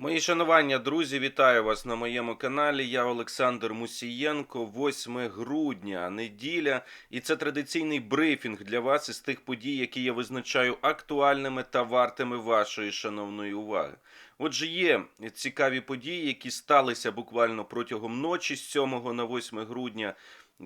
Мої шанування, друзі, вітаю вас на моєму каналі. Я Олександр Мусієнко. 8 грудня, неділя, і це традиційний брифінг для вас із тих подій, які я визначаю актуальними та вартими вашої шановної уваги. Отже, є цікаві події, які сталися буквально протягом ночі з 7 на 8 грудня.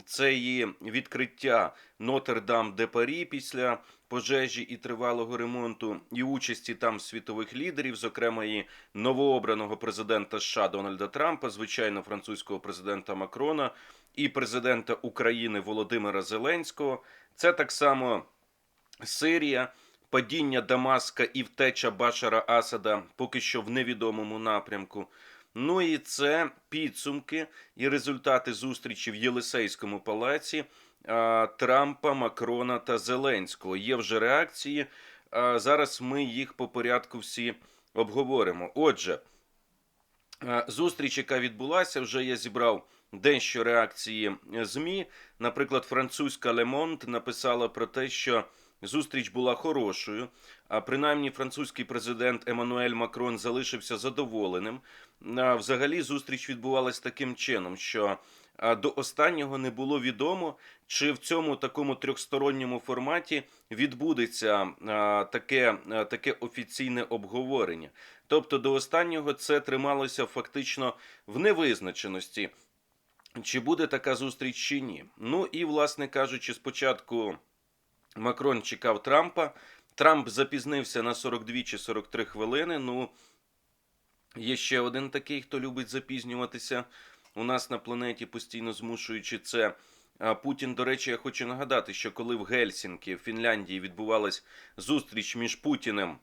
Це і відкриття Нотр-Дам де Парі після пожежі і тривалого ремонту, і участі там світових лідерів, зокрема і новообраного президента США Дональда Трампа, звичайно, французького президента Макрона і президента України Володимира Зеленського. Це так само Сирія, падіння Дамаска і втеча Башара Асада поки що в невідомому напрямку. Ну і це підсумки і результати зустрічі в Єлисейському палаці Трампа, Макрона та Зеленського. Є вже реакції. Зараз ми їх по порядку всі обговоримо. Отже, зустріч, яка відбулася, вже я зібрав дещо реакції ЗМІ. Наприклад, французька Monde написала про те, що зустріч була хорошою. А принаймні французький президент Еммануель Макрон залишився задоволеним. Взагалі, зустріч відбувалась таким чином, що до останнього не було відомо, чи в цьому такому трьохсторонньому форматі відбудеться а, таке, а, таке офіційне обговорення. Тобто до останнього це трималося фактично в невизначеності, чи буде така зустріч чи ні. Ну і, власне кажучи, спочатку Макрон чекав Трампа. Трамп запізнився на 42 чи 43 хвилини. Ну, є ще один такий, хто любить запізнюватися у нас на планеті, постійно змушуючи це. Путін, до речі, я хочу нагадати, що коли в Гельсінкі, в Фінляндії, відбувалась зустріч між Путіним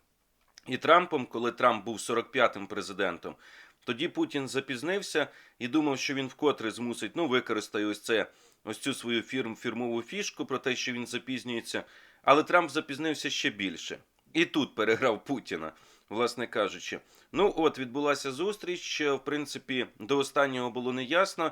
і Трампом, коли Трамп був 45-м президентом, тоді Путін запізнився і думав, що він вкотре змусить, ну, використає ось це, ось цю свою фірм, фірмову фішку про те, що він запізнюється. Але Трамп запізнився ще більше. І тут переграв Путіна, власне кажучи. Ну, от відбулася зустріч. В принципі, до останнього було неясно.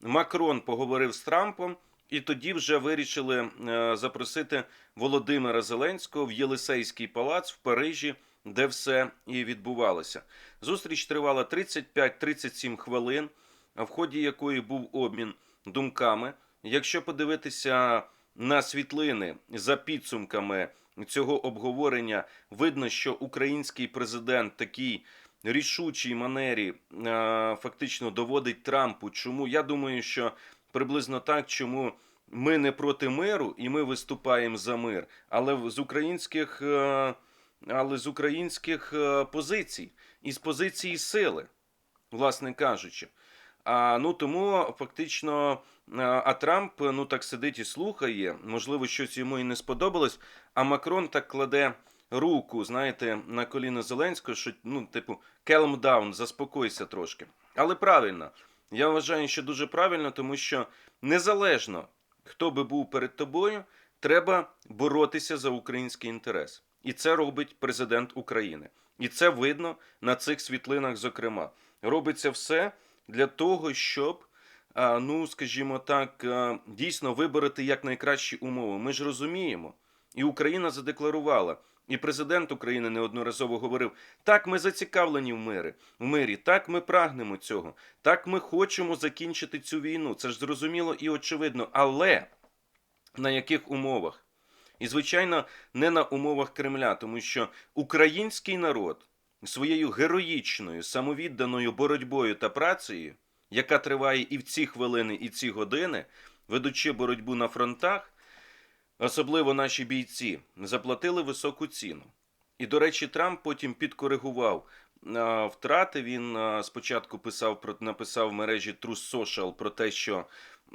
Макрон поговорив з Трампом, і тоді вже вирішили е, запросити Володимира Зеленського в Єлисейський палац в Парижі, де все і відбувалося. Зустріч тривала 35-37 хвилин, в ході якої був обмін думками. Якщо подивитися на світлини за підсумками цього обговорення, видно, що український президент такий рішучій манері е, фактично доводить Трампу. Чому я думаю, що приблизно так, чому ми не проти миру і ми виступаємо за мир, але з українських, е, але з українських е, позицій і з позиції сили, власне кажучи. А ну тому фактично, а, Трамп ну так сидить і слухає. Можливо, щось йому і не сподобалось. А Макрон так кладе руку, знаєте, на коліно Зеленського, що ну, типу, calm down, заспокойся трошки. Але правильно, я вважаю, що дуже правильно, тому що незалежно хто би був перед тобою, треба боротися за український інтерес. І це робить президент України. І це видно на цих світлинах, зокрема. Робиться все для того, щоб, ну скажімо так, дійсно вибороти якнайкращі умови. Ми ж розуміємо, і Україна задекларувала, і президент України неодноразово говорив: так, ми зацікавлені в мирі, в мирі, так ми прагнемо цього, так ми хочемо закінчити цю війну. Це ж зрозуміло і очевидно, але на яких умовах? І, звичайно, не на умовах Кремля, тому що український народ своєю героїчною самовідданою боротьбою та працею, яка триває і в ці хвилини, і ці години, ведучи боротьбу на фронтах, особливо наші бійці, заплатили високу ціну. І, до речі, Трамп потім підкоригував втрати. Він спочатку писав про написав в мережі True Social про те, що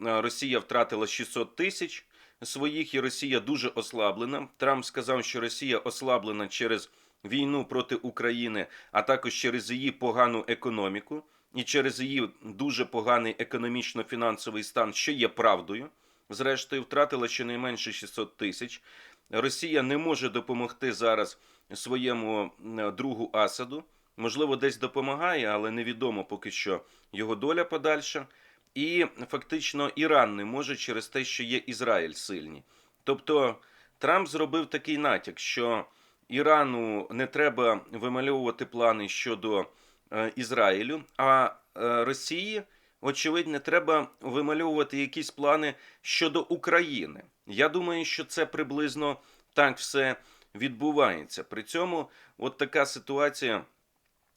Росія втратила 600 тисяч своїх, і Росія дуже ослаблена. Трамп сказав, що Росія ослаблена через війну проти України, а також через її погану економіку і через її дуже поганий економічно-фінансовий стан, що є правдою. Зрештою, втратила щонайменше 600 тисяч. Росія не може допомогти зараз своєму другу Асаду. Можливо, десь допомагає, але невідомо поки що його доля подальша. І фактично Іран не може через те, що є Ізраїль сильні. Тобто Трамп зробив такий натяк, що Ірану не треба вимальовувати плани щодо е, Ізраїлю, а е, Росії, очевидно, треба вимальовувати якісь плани щодо України. Я думаю, що це приблизно так все відбувається. При цьому от така ситуація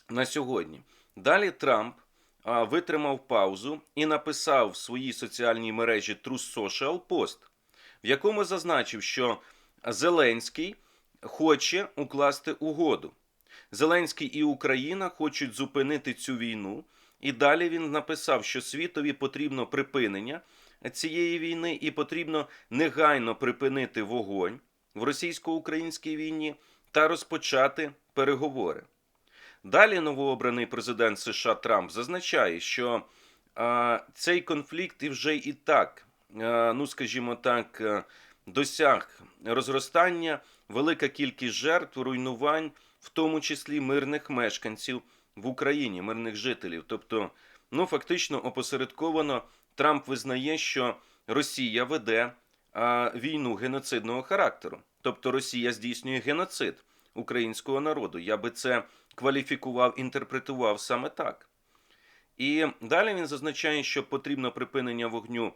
на сьогодні. Далі Трамп витримав паузу і написав в своїй соціальній мережі True Social пост, в якому зазначив, що Зеленський хоче укласти угоду. Зеленський і Україна хочуть зупинити цю війну. І далі він написав, що світові потрібно припинення цієї війни і потрібно негайно припинити вогонь в російсько-українській війні та розпочати переговори. Далі новообраний президент США Трамп зазначає, що а, цей конфлікт і вже і так, а, ну скажімо так, досяг розростання, велика кількість жертв, руйнувань, в тому числі мирних мешканців в Україні, мирних жителів. Тобто, ну фактично опосередковано Трамп визнає, що Росія веде а, війну геноцидного характеру. Тобто Росія здійснює геноцид українського народу. Я би це кваліфікував, інтерпретував саме так. І далі він зазначає, що потрібно припинення вогню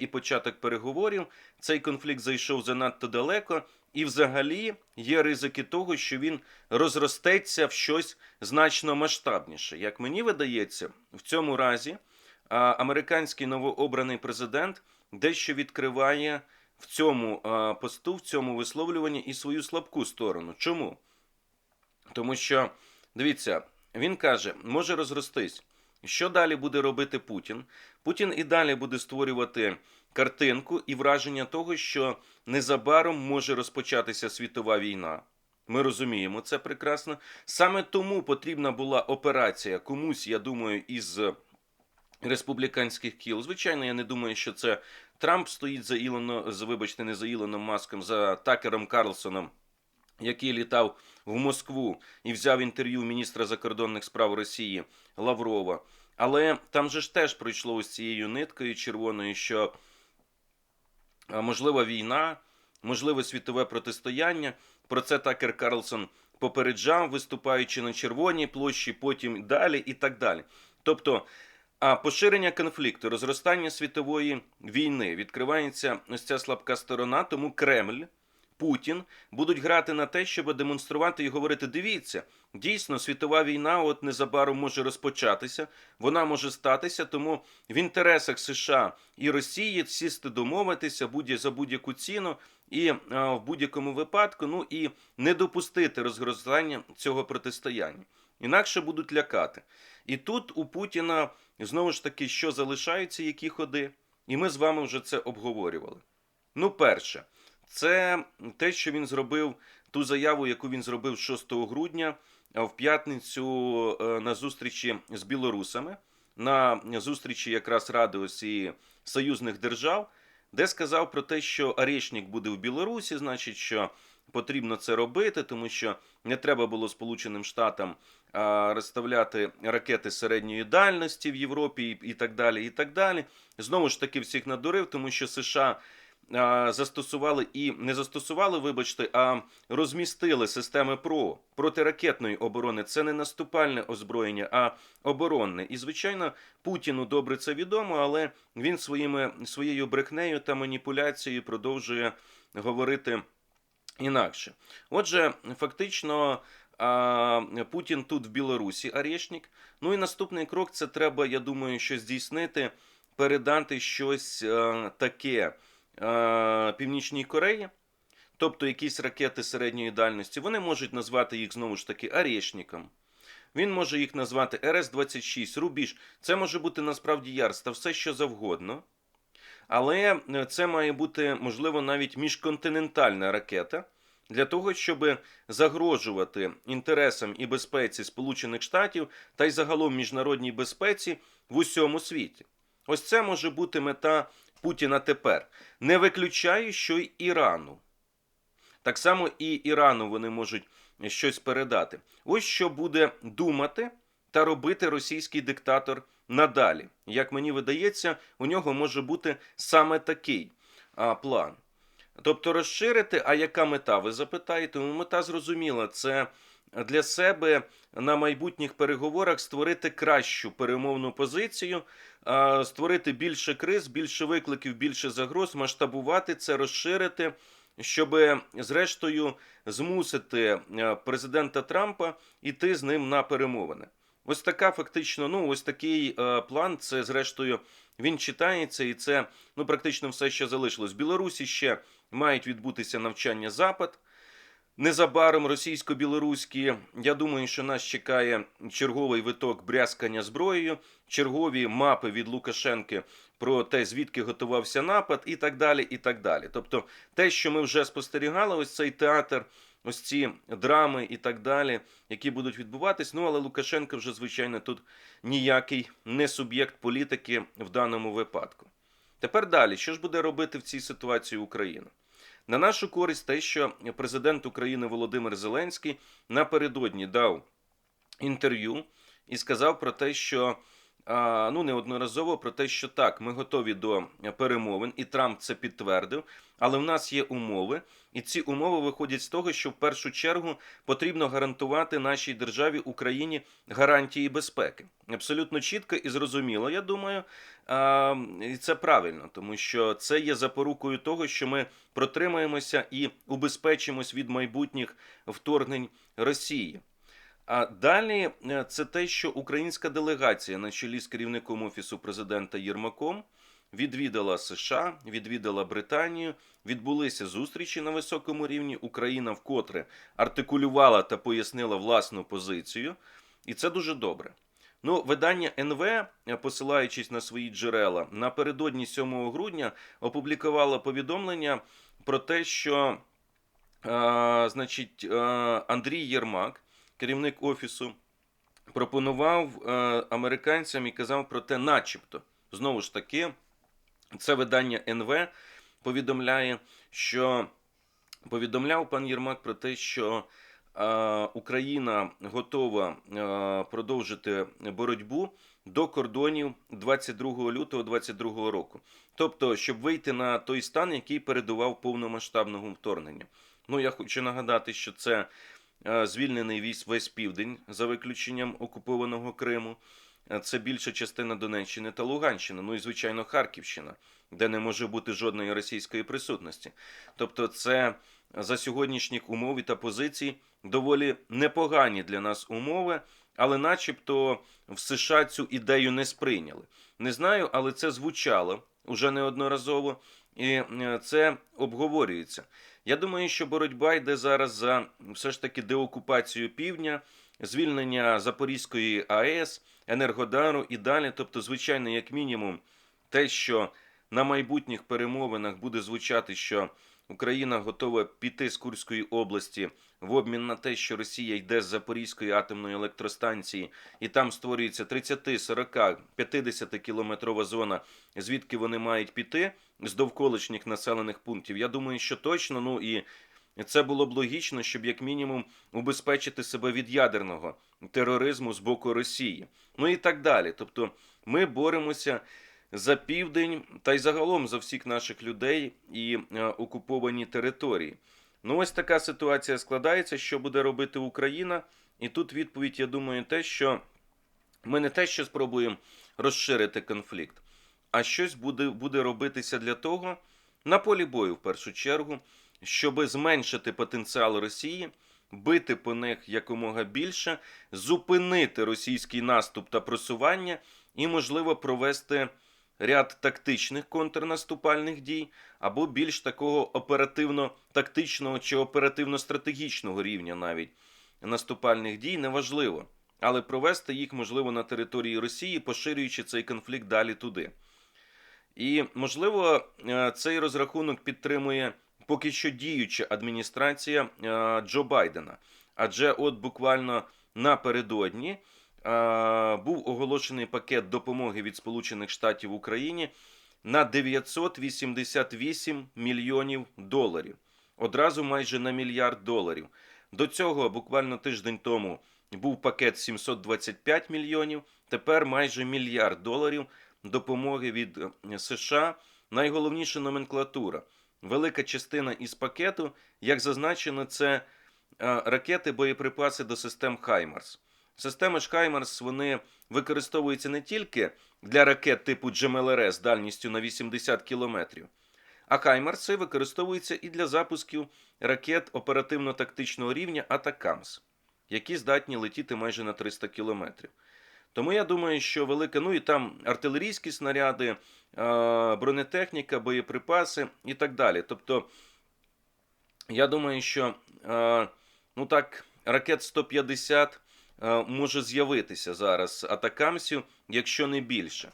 і початок переговорів. Цей конфлікт зайшов занадто далеко, і взагалі є ризики того, що він розростеться в щось значно масштабніше. Як мені видається, в цьому разі американський новообраний президент дещо відкриває в цьому посту, в цьому висловлюванні і свою слабку сторону. Чому? Тому що, дивіться, він каже, може розростись. Що далі буде робити Путін? Путін і далі буде створювати картинку і враження того, що незабаром може розпочатися світова війна. Ми розуміємо це прекрасно. Саме тому потрібна була операція комусь, я думаю, із республіканських кіл. Звичайно, я не думаю, що це Трамп стоїть за Ілоном, за, вибачте, не за Ілоном Маском, за Такером Карлсоном, який літав в Москву і взяв інтерв'ю міністра закордонних справ Росії Лаврова. Але там же ж теж пройшло ось цією ниткою червоною, що можлива війна, можливе світове протистояння. Про це Такер Карлсон попереджав, виступаючи на червоній площі, потім далі і так далі. Тобто, а поширення конфлікту, розростання світової війни відкривається ось ця слабка сторона, тому Кремль. Путін будуть грати на те, щоб демонструвати і говорити: дивіться, дійсно, світова війна от незабаром може розпочатися, вона може статися, тому в інтересах США і Росії сісти домовитися будь за будь-яку ціну і а, в будь-якому випадку, ну і не допустити розгрозання цього протистояння. Інакше будуть лякати. І тут у Путіна знову ж таки, що залишаються, які ходи, і ми з вами вже це обговорювали. Ну, перше. Це те, що він зробив ту заяву, яку він зробив 6 грудня в п'ятницю е, на зустрічі з білорусами, на зустрічі якраз Ради осі союзних держав, де сказав про те, що Орешник буде в Білорусі, значить, що потрібно це робити, тому що не треба було Сполученим Штатам розставляти ракети середньої дальності в Європі і так далі. І так далі. Знову ж таки, всіх надурив, тому що США застосували і не застосували, вибачте, а розмістили системи ПРО протиракетної оборони. Це не наступальне озброєння, а оборонне. І звичайно, Путіну добре це відомо, але він своїми своєю брехнею та маніпуляцією продовжує говорити інакше. Отже, фактично. А Путін тут в Білорусі Арешник. Ну і наступний крок це треба, я думаю, що здійснити, передати щось а, таке. Е, Північній Кореї, тобто якісь ракети середньої дальності, вони можуть назвати їх знову ж таки Арешником. Він може їх назвати РС-26, Рубіж. Це може бути насправді Ярс та все що завгодно. Але це має бути, можливо, навіть міжконтинентальна ракета для того, щоб загрожувати інтересам і безпеці Сполучених Штатів та й загалом міжнародній безпеці в усьому світі. Ось це може бути мета Путіна тепер. Не виключаю, що й Ірану. Так само і Ірану вони можуть щось передати. Ось що буде думати та робити російський диктатор надалі. Як мені видається, у нього може бути саме такий а, план. Тобто розширити, а яка мета? Ви запитаєте? Ну, мета зрозуміла, це для себе на майбутніх переговорах створити кращу перемовну позицію, створити більше криз, більше викликів, більше загроз, масштабувати це, розширити, щоб зрештою змусити е, президента Трампа іти з ним на перемовини. Ось така фактично, ну ось такий е, план. Це зрештою він читається, і це ну практично все, що залишилось. В Білорусі ще мають відбутися навчання запад. Незабаром російсько-білоруські. Я думаю, що нас чекає черговий виток брязкання зброєю, чергові мапи від Лукашенки про те, звідки готувався напад, і так далі. і так далі. Тобто, те, що ми вже спостерігали, ось цей театр, ось ці драми і так далі, які будуть відбуватись. Ну але Лукашенко вже звичайно тут ніякий не суб'єкт політики в даному випадку. Тепер далі, що ж буде робити в цій ситуації Україна? На нашу користь те, що президент України Володимир Зеленський напередодні дав інтерв'ю і сказав про те, що ну неодноразово про те, що так, ми готові до перемовин, і Трамп це підтвердив. Але в нас є умови, і ці умови виходять з того, що в першу чергу потрібно гарантувати нашій державі Україні гарантії безпеки. Абсолютно чітко і зрозуміло, я думаю, і це правильно, тому що це є запорукою того, що ми протримаємося і убезпечимось від майбутніх вторгнень Росії. А далі е, це те, що українська делегація на чолі з керівником офісу президента Єрмаком відвідала США, відвідала Британію. Відбулися зустрічі на високому рівні. Україна вкотре артикулювала та пояснила власну позицію, і це дуже добре. Ну, видання НВ, е, посилаючись на свої джерела, напередодні 7 грудня опублікувало повідомлення про те, що е, значить, е, Андрій Єрмак, керівник офісу, пропонував е, американцям і казав про те, начебто, знову ж таки, це видання НВ повідомляє, що повідомляв пан Єрмак про те, що е, Україна готова е, продовжити боротьбу до кордонів 22 лютого 2022 року. Тобто, щоб вийти на той стан, який передував повномасштабного вторгнення. Ну, я хочу нагадати, що це звільнений весь весь південь за виключенням окупованого Криму. Це більша частина Донеччини та Луганщини, ну і звичайно Харківщина, де не може бути жодної російської присутності. Тобто, це за сьогоднішніх умов та позицій доволі непогані для нас умови, але, начебто, в США цю ідею не сприйняли. Не знаю, але це звучало уже неодноразово, і е, це обговорюється. Я думаю, що боротьба йде зараз за все ж таки деокупацію півдня, звільнення Запорізької АЕС, Енергодару і далі. Тобто, звичайно, як мінімум, те, що на майбутніх перемовинах буде звучати, що Україна готова піти з Курської області в обмін на те, що Росія йде з Запорізької атомної електростанції, і там створюється 30, 40, 50 кілометрова зона, звідки вони мають піти з довколишніх населених пунктів. Я думаю, що точно, ну і це було б логічно, щоб як мінімум убезпечити себе від ядерного тероризму з боку Росії. Ну і так далі. Тобто, ми боремося за південь та й загалом за всіх наших людей і е, окуповані території. Ну, ось така ситуація складається. Що буде робити Україна? І тут відповідь, я думаю, те, що ми не те, що спробуємо розширити конфлікт, а щось буде, буде робитися для того, на полі бою, в першу чергу, щоб зменшити потенціал Росії, бити по них якомога більше, зупинити російський наступ та просування і, можливо, провести ряд тактичних контрнаступальних дій або більш такого оперативно-тактичного чи оперативно-стратегічного рівня навіть наступальних дій неважливо, але провести їх можливо на території Росії, поширюючи цей конфлікт далі туди. І можливо, е, цей розрахунок підтримує поки що діюча адміністрація е, Джо Байдена. Адже от буквально напередодні був оголошений пакет допомоги від Сполучених Штатів Україні на 988 мільйонів доларів. Одразу майже на мільярд доларів. До цього буквально тиждень тому був пакет 725 мільйонів. Тепер майже мільярд доларів допомоги від е, США. Найголовніша номенклатура. Велика частина із пакету, як зазначено, це е, ракети, боєприпаси до систем Хаймарс. Системи ж Хаймарс вони використовуються не тільки для ракет типу GMLRS з дальністю на 80 кілометрів, а Хаймарси використовуються і для запусків ракет оперативно-тактичного рівня Атакамс, які здатні летіти майже на 300 кілометрів. Тому я думаю, що велике, ну і там артилерійські снаряди, е, бронетехніка, боєприпаси і так далі. Тобто, я думаю, що е, ну так, ракет 150 е, може з'явитися зараз атакамсів, якщо не більше.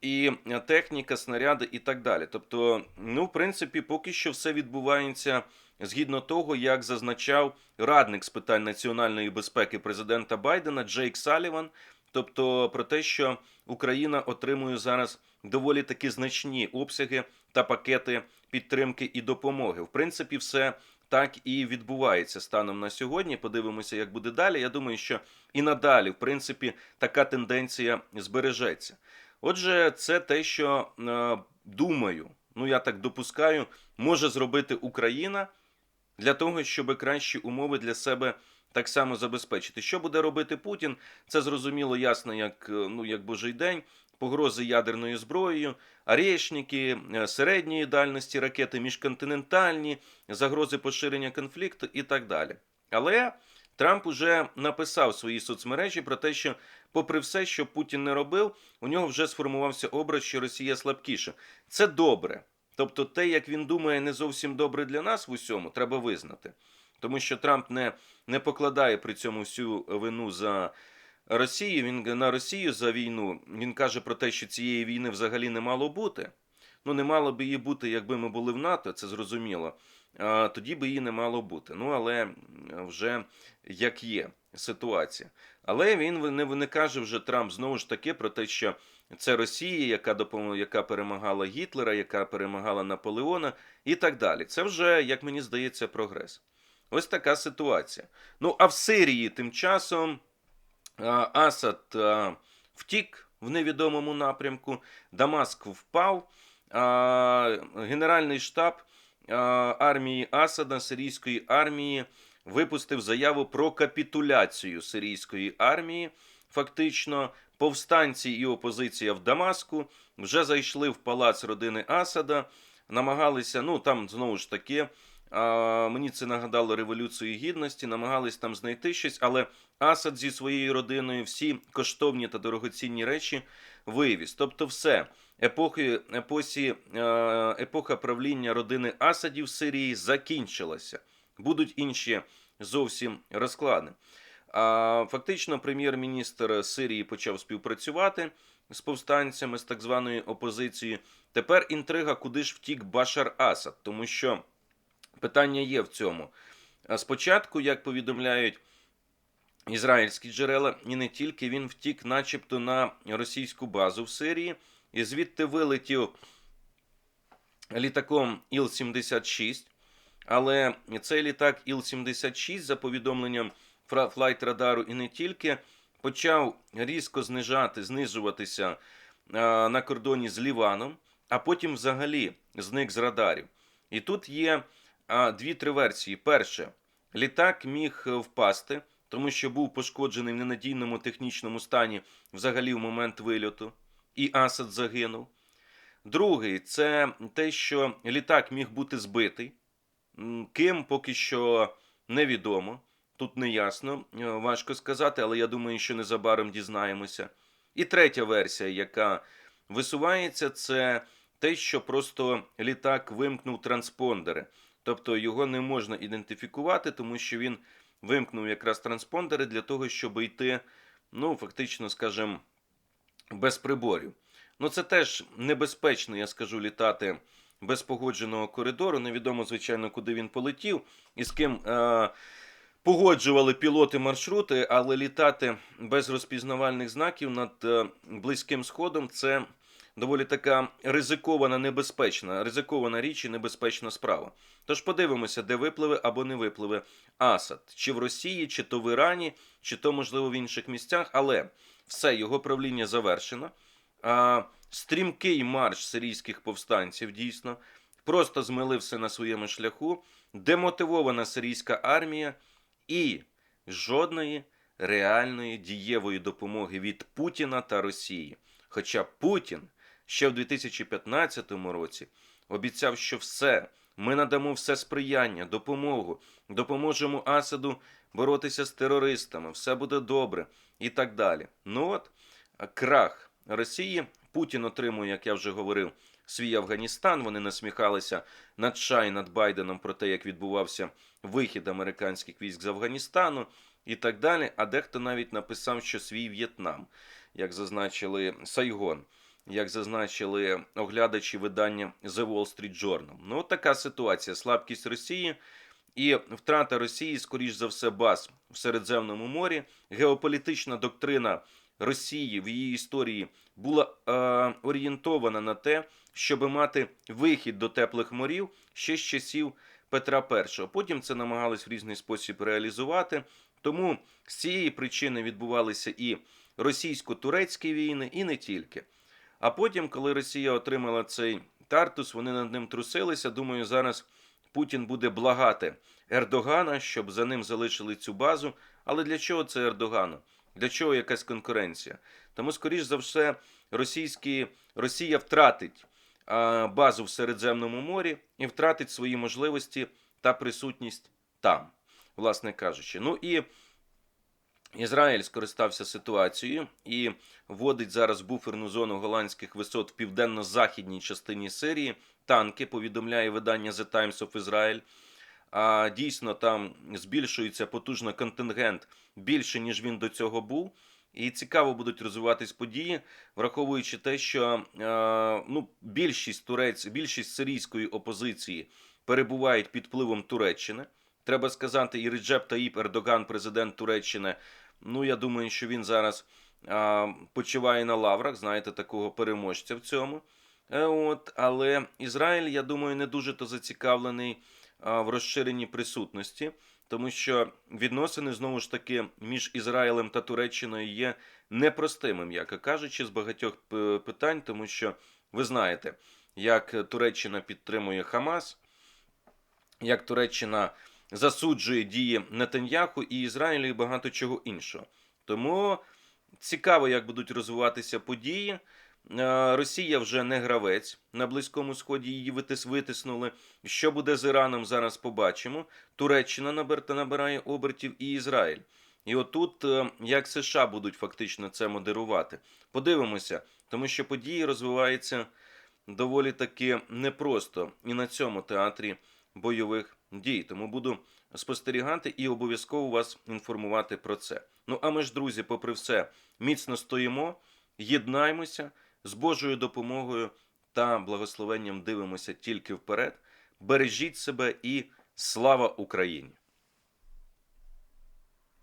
І е, техніка, снаряди і так далі. Тобто, ну, в принципі, поки що все відбувається згідно того, як зазначав радник з питань національної безпеки президента Байдена Джейк Саліван. Тобто про те, що Україна отримує зараз доволі таки значні обсяги та пакети підтримки і допомоги. В принципі, все так і відбувається станом на сьогодні. Подивимося, як буде далі. Я думаю, що і надалі, в принципі, така тенденція збережеться. Отже, це те, що е, думаю, ну я так допускаю, може зробити Україна для того, щоб кращі умови для себе так само забезпечити. Що буде робити Путін? Це зрозуміло ясно, як е, ну як божий день. Погрози ядерною зброєю, арешники, е, середньої дальності ракети, міжконтинентальні, загрози поширення конфлікту і так далі. Але Трамп уже написав в своїй соцмережі про те, що, попри все, що Путін не робив, у нього вже сформувався образ, що Росія слабкіша. Це добре. Тобто, те, як він думає, не зовсім добре для нас в усьому, треба визнати. Тому що Трамп не, не покладає при цьому всю вину за Росію. Він на Росію за війну. Він каже про те, що цієї війни взагалі не мало бути. Ну, не мало би її бути, якби ми були в НАТО, це зрозуміло. А, тоді би її не мало бути. Ну, але вже як є ситуація. Але він не, не каже вже Трамп знову ж таки про те, що це Росія, яка допомогла, яка перемагала Гітлера, яка перемагала Наполеона і так далі. Це вже, як мені здається, прогрес. Ось така ситуація. Ну, а в Сирії тим часом Асад втік в невідомому напрямку, Дамаск впав, Генеральний штаб армії Асада, сирійської армії, випустив заяву про капітуляцію сирійської армії. Фактично, повстанці і опозиція в Дамаску вже зайшли в палац родини Асада, намагалися, ну там знову ж таки. Мені це нагадало Революцію Гідності, намагались там знайти щось, але Асад зі своєю родиною всі коштовні та дорогоцінні речі вивіз. Тобто, все епохи, епосі, е, епоха правління родини Асадів в Сирії закінчилася. Будуть інші зовсім розклади. Фактично, прем'єр-міністр Сирії почав співпрацювати з повстанцями з так званої опозиції. Тепер інтрига, куди ж втік Башар Асад, тому що. Питання є в цьому. Спочатку, як повідомляють ізраїльські джерела, і не тільки він втік, начебто, на російську базу в Сирії, і звідти вилетів літаком Іл-76. Але цей літак Іл-76, за повідомленням флайт-радару, і не тільки, почав різко знижати, знижуватися на кордоні з Ліваном, а потім взагалі зник з радарів. І тут є дві-три версії. Перше, літак міг впасти, тому що був пошкоджений в ненадійному технічному стані взагалі в момент вильоту, і Асад загинув. Другий це те, що літак міг бути збитий. Ким поки що невідомо. Тут не ясно, важко сказати, але я думаю, що незабаром дізнаємося. І третя версія, яка висувається, це те, що просто літак вимкнув транспондери. Тобто його не можна ідентифікувати, тому що він вимкнув якраз транспондери для того, щоб йти, ну, фактично, скажімо, без приборів. Ну, це теж небезпечно, я скажу, літати без погодженого коридору. Невідомо, звичайно, куди він полетів і з ким е- погоджували пілоти маршрути, але літати без розпізнавальних знаків над е близьким сходом це доволі така ризикована, небезпечна, ризикована річ і небезпечна справа. Тож подивимося, де випливе або не випливе Асад, чи в Росії, чи то в Ірані, чи то, можливо, в інших місцях, але все, його правління завершено. А, Стрімкий марш сирійських повстанців дійсно просто змили все на своєму шляху. Демотивована сирійська армія, і жодної реальної дієвої допомоги від Путіна та Росії. Хоча Путін ще в 2015 році обіцяв, що все, ми надамо все сприяння, допомогу, допоможемо Асаду боротися з терористами, все буде добре і так далі. Ну от крах Росії. Путін отримує, як я вже говорив, свій Афганістан. Вони насміхалися над Шай, над Байденом про те, як відбувався вихід американських військ з Афганістану і так далі. А дехто навіть написав, що свій В'єтнам, як зазначили Сайгон, як зазначили оглядачі видання The Wall Street Journal. Ну, от така ситуація: слабкість Росії. І втрата Росії, скоріш за все, баз в Середземному морі, геополітична доктрина Росії в її історії була е, орієнтована на те, щоб мати вихід до теплих морів ще з часів Петра І. Потім це намагались в різний спосіб реалізувати. Тому з цієї причини відбувалися і російсько-турецькі війни, і не тільки. А потім, коли Росія отримала цей Тартус, вони над ним трусилися. Думаю, зараз Путін буде благати Ердогана, щоб за ним залишили цю базу. Але для чого це Ердогану? Для чого якась конкуренція? Тому, скоріш за все, російські, Росія втратить базу в Середземному морі і втратить свої можливості та присутність там, власне кажучи. Ну і Ізраїль скористався ситуацією і вводить зараз буферну зону голландських висот в південно-західній частині Сирії. Танки повідомляє видання The Times of Israel. А дійсно там збільшується потужно контингент більше, ніж він до цього був. І цікаво будуть розвиватись події, враховуючи те, що е, ну, більшість турець, більшість сирійської опозиції перебувають під впливом Туреччини. Треба сказати, і Реджеп Таїп Ердоган, президент Туреччини. Ну, я думаю, що він зараз а, почуває на лаврах, знаєте, такого переможця в цьому. Е, от, Але Ізраїль, я думаю, не дуже то зацікавлений а, в розширенні присутності, тому що відносини знову ж таки між Ізраїлем та Туреччиною є непростими, м'яко кажучи, з багатьох питань, тому що ви знаєте, як Туреччина підтримує Хамас, як Туреччина засуджує дії Нетаньяху і Ізраїлю і багато чого іншого. Тому цікаво, як будуть розвиватися події. Е, Росія вже не гравець на Близькому Сході, її витиснули. Що буде з Іраном, зараз побачимо. Туреччина набирає обертів і Ізраїль. І отут, е, як США будуть фактично це модерувати. Подивимося, тому що події розвиваються доволі таки непросто і на цьому театрі бойових дій. Тому буду спостерігати і обов'язково вас інформувати про це. Ну а ми ж, друзі, попри все, міцно стоїмо, єднаймося з Божою допомогою та благословенням дивимося тільки вперед. Бережіть себе і слава Україні!